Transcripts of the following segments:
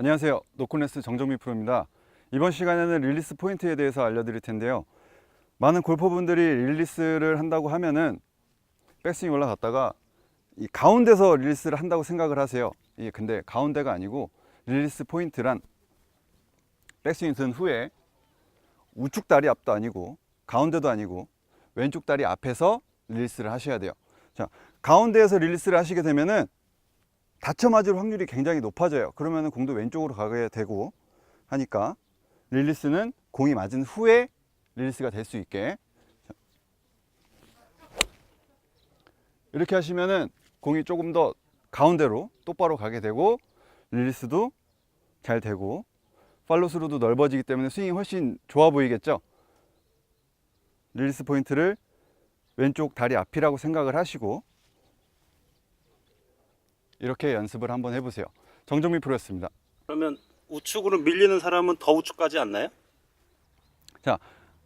안녕하세요. 노코네스 정정미 프로입니다. 이번 시간에는 릴리스 포인트에 대해서 알려드릴 텐데요. 많은 골퍼분들이 릴리스를 한다고 하면은 백스윙 올라갔다가 이 가운데서 릴리스를 한다고 생각을 하세요. 이게 근데 가운데가 아니고 릴리스 포인트란 백스윙 든 후에 우측 다리 앞도 아니고 가운데도 아니고 왼쪽 다리 앞에서 릴리스를 하셔야 돼요. 자, 가운데에서 릴리스를 하시게 되면은 다쳐 맞을 확률이 굉장히 높아져요. 그러면 공도 왼쪽으로 가게 되고 하니까 릴리스는 공이 맞은 후에 릴리스가 될 수 있게 자. 이렇게 하시면은 공이 조금 더 가운데로 똑바로 가게 되고 릴리스도 잘 되고 팔로스루도 넓어지기 때문에 스윙이 훨씬 좋아 보이겠죠. 릴리스 포인트를 왼쪽 다리 앞이라고 생각을 하시고 이렇게 연습을 한번 해보세요. 정정미 프로였습니다. 그러면 우측으로 밀리는 사람은 더 우측 가지 않나요? 자,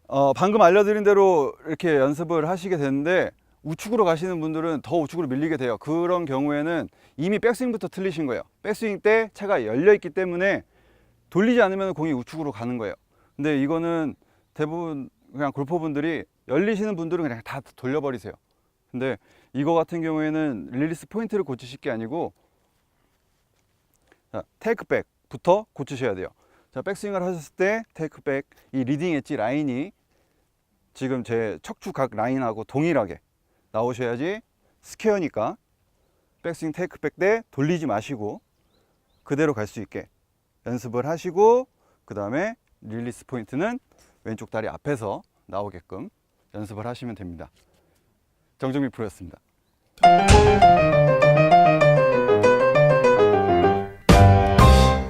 어, 방금 알려드린 대로 이렇게 연습을 하시게 되는데 우측으로 가시는 분들은 더 우측으로 밀리게 돼요. 그런 경우에는 이미 백스윙부터 틀리신 거예요. 백스윙 때 차가 열려 있기 때문에 돌리지 않으면 공이 우측으로 가는 거예요. 근데 이거는 대부분 그냥 골퍼분들이 열리시는 분들은 그냥 다 돌려버리세요. 근데 이거 같은 경우에는 릴리스 포인트를 고치실 게 아니고 자, 테이크백부터 고치셔야 돼요. 자, 백스윙을 하셨을 때 테이크백 이 리딩 엣지 라인이 지금 제 척추 각 라인하고 동일하게 나오셔야지 스퀘어니까 백스윙 테이크백 때 돌리지 마시고 그대로 갈 수 있게 연습을 하시고 그 다음에 릴리스 포인트는 왼쪽 다리 앞에서 나오게끔 연습을 하시면 됩니다. 정정미 프로였습니다.